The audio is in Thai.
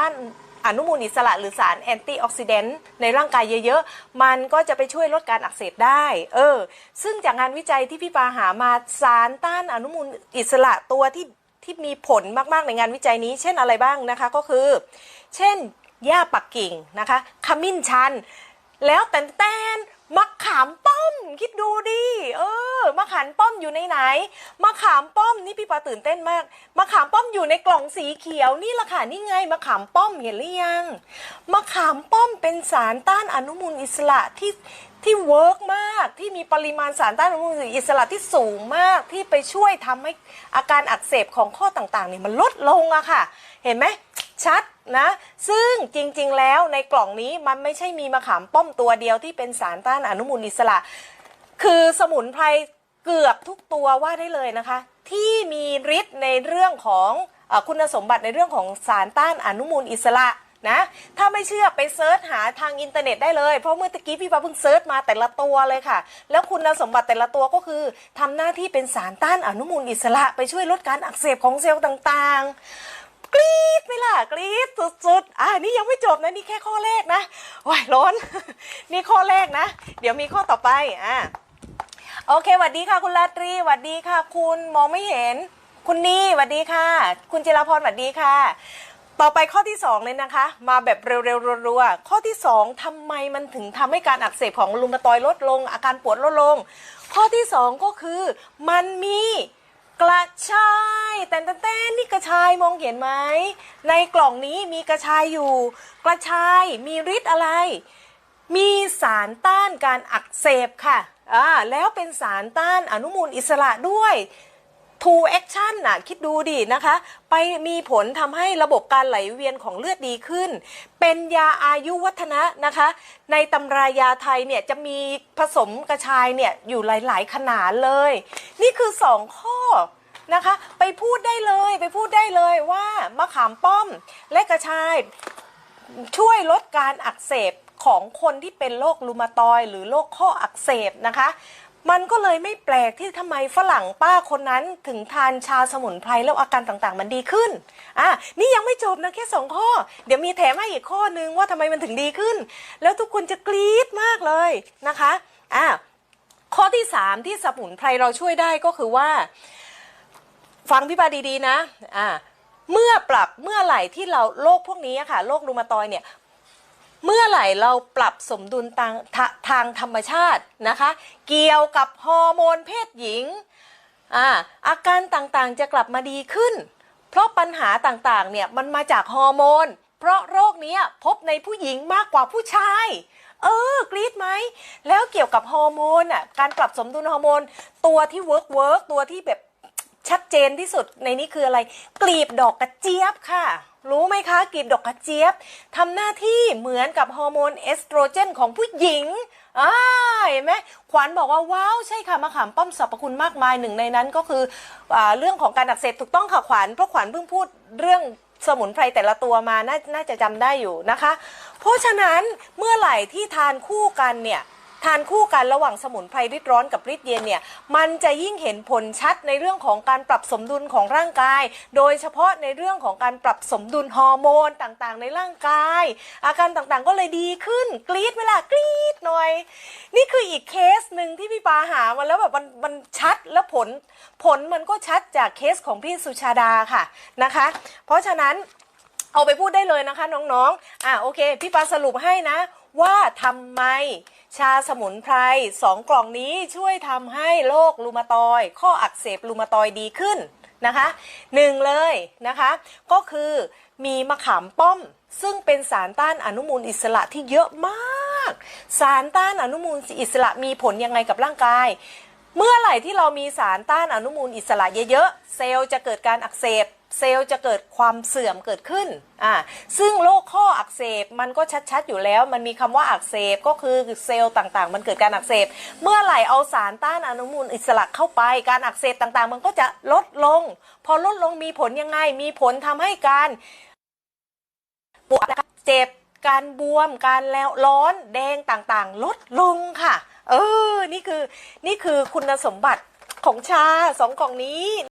ต้านอนุมูลอิสระหรือสารแอนตี้ออกซิเดนต์ในร่างกายเยอะๆ มันก็จะไปช่วยลดการอักเสบได้ เออ ซึ่งจากงานวิจัยที่พี่ปาหามาสารต้านอนุมูลอิสระตัวที่ที่มีผลมากๆในงานวิจัยนี้ เช่นอะไรบ้างนะคะก็คือ เช่นหญ้าปักกิ่งนะคะขมิ้นชัน แล้วแตนแตน มะขามป้อม คิดดูดิเออมะขามป้อมอยู่ในไหนมะขามป้อมนี่พี่ปาตื่นเต้นมากมะขามป้อมอยู่ในกล่องสีเขียวนี่ละค่ะนี่ไงมะขามป้อมเห็นหรือยังมะขามป้อมเป็นสารต้านอนุมูลอิสระที่ที่เวิร์กมากที่มีปริมาณสารต้านอนุมูลอิสระที่สูงมากที่ไปช่วยทำให้อาการอักเสบของข้อต่างๆเนี่ยมันลดลงอะค่ะ เห็นไหมชัด นะ ซึ่งจริงๆแล้วในกล่องนี้มันไม่ใช่มีมะขามป้อมตัวเดียวที่เป็นสารต้านอนุมูลอิสระ คือสมุนไพรเกือบทุกตัวว่าได้เลยนะคะ ที่มีฤทธิ์ในเรื่องของอคุณสมบัติในเรื่องของสารต้านอนุมูลอิสระนะถ้าไม่เชื่อไปเซิร์ชหาทางอินเทอร์เน็ตได้เลย เพราะเมื่อตะกี้พี่ปาเพิ่งเซิร์ชมาแต่ละตัวเลยค่ะ แล้วคุณสมบัติแต่ละตัวก็คือทำหน้าที่เป็นสารต้านอนุมูลอิสระ ไปช่วยลดการอักเสบของเซลล์ต่างๆ กรี๊ด กรี๊ดสุดๆ อ่านี่ยังไม่จบนะนี่แค่ข้อแรกนะโอ้ยร้อน นี่ข้อแรกนะ เดี๋ยวมีข้อต่อไปอ่าโอเคหวัดดีค่ะคุณราตรีหวัดดีค่ะ คุณมองไม่เห็น คุณนี่หวัดดีค่ะ คุณจิรพรหวัดดีค่ะ ต่อไปข้อที่ 2 เลยนะคะ มาแบบเร็วๆรัวๆข้อที่ 2ทำไมมันถึงทำให้การอักเสบของรูมตอยลดลง อาการปวดลดลง ข้อที่ 2 ก็คือมันมี กระชายแต่แต่แต่นี่กระชายมองเห็นไหมในกล่องนี้มีกระชายอยู่ กระชายมีฤทธิ์อะไร มีสารต้านการอักเสบค่ะอ่าแล้วเป็นสารต้านอนุมูลอิสระด้วย two action น่ะคิดดูดินะคะ ไปมีผลทำให้ระบบการไหลเวียนของเลือดดีขึ้น เป็นยาอายุวัฒนะนะคะ ในตำรายาไทยเนี่ยจะมีผสมกระชายเนี่ยอยู่หลาย ๆ ขนาดเลย นี่คือสองข้อนะคะ ไปพูดได้เลยไปพูดได้เลยว่ามะขามป้อมและกระชายช่วยลดการอักเสบของคนที่เป็นโรครูมาตอยหรือโรคข้ออักเสบนะคะ มันก็เลยไม่แปลกที่ทำไมฝรั่งป้าคนนั้นถึงทานชาสมุนไพรแล้วอาการต่างๆ มันดีขึ้น อะ นี่ยังไม่จบนะแค่สองข้อ เดี๋ยวมีแถมให้อีกข้อนึงว่าทำไมมันถึงดีขึ้น แล้วทุกคนจะกรี๊ดมากเลยนะคะ อะ ข้อที่สามที่สมุนไพรเราช่วยได้ก็คือว่า ฟังพี่ปาดีๆนะ อ่าเมื่อปรับเมื่อไหร่ที่เราโรคพวกนี้ค่ะโรครูมาตอยเนี่ย เมื่อไหร่เราปรับสมดุลทางทาทางธรรมชาตินะคะ เกี่ยวกับฮอร์โมนเพศหญิงอาอาการต่างๆจะกลับมาดีขึ้น เพราะปัญหาต่างๆเนี่ยมันมาจากฮอร์โมน เพราะโรคนี้พบในผู้หญิงมากกว่าผู้ชาย เออกรี๊ดไหม แล้วเกี่ยวกับฮอร์โมนอะการปรับสมดุลฮอร์โมน ตัวที่เวิร์กเวิร์กตัวที่แบบ ชัดเจนที่สุดในนี้คืออะไร กลีบดอกกระเจี๊ยบค่ะ รู้ไหมคะ กลีบดอกกระเจี๊ยบทำหน้าที่เหมือนกับฮอร์โมนเอสโตรเจนของผู้หญิงอ่าเห็นไหมขวัญบอกว่าว้าวใช่ค่ะมะขามป้อมสรรพคุณมากมายหนึ่งในนั้นก็คืออเรื่องของการอักเสบถูกต้องค่ะขวัญเพราะขวัญเพิ่งพูดเรื่องสมุนไพรแต่ละตัวมานาน่าจะจำได้อยู่นะคะ เพราะฉะนั้นเมื่อไหร่ที่ทานคู่กันเนี่ย ทานคู่กันระหว่างสมุนไพรริดร้อนกับริดเย็นเนี่ยมันจะยิ่งเห็นผลชัดในเรื่องของการปรับสมดุลของร่างกาย โดยเฉพาะในเรื่องของการปรับสมดุลฮอร์โมนต่างๆ ในร่างกาย อาการต่างๆก็เลยดีขึ้นกรี๊ดเวลากรี๊ดหน่อย นี่คืออีกเคสหนึ่งที่พี่ปาหามาแล้วแบบมันมันชัดแล้วผล ผลมันก็ชัดจากเคสของพี่สุชาดาค่ะนะคะ เพราะฉะนั้นเอาไปพูดได้เลยนะคะน้องๆ อะโอเค พี่ปาสรุปให้นะ ว่าทำไม ชาสมุนไพรสองกล่องนี้ช่วยทำให้โรครูมาตอย ข้ออักเสบรูมาตอยด์ดีขึ้นนะคะหนึ่งเลยนะคะ ก็คือมีมะขามป้อม ซึ่งเป็นสารต้านอนุมูลอิสระที่เยอะมาก สารต้านอนุมูลอิสระมีผลยังไงกับร่างกาย เมื่อไหร่ที่เรามีสารต้านอนุมูลอิสระเยอะๆ เซลล์จะเกิดการอักเสบ เซลล์จะเกิดความเสื่อมเกิดขึ้นอ่าซึ่งโรคข้ออักเสบมันก็ชัดๆอยู่แล้ว มันมีคำว่าอักเสบก็คือเซลล์ต่างๆ มันเกิดการอักเสบ เมื่อไหร่เอาสารต้านอนุมูลอิสระเข้าไป การอักเสบต่างๆ มันก็จะลดลง พอลดลงมีผลยังไง มีผลทำให้การปวดเจ็บการบวม การแล้วร้อนแดงต่างๆ ลดลงค่ะ เออ นี่คือ นี่คือคุณสมบัติของชาสองกล่องนี้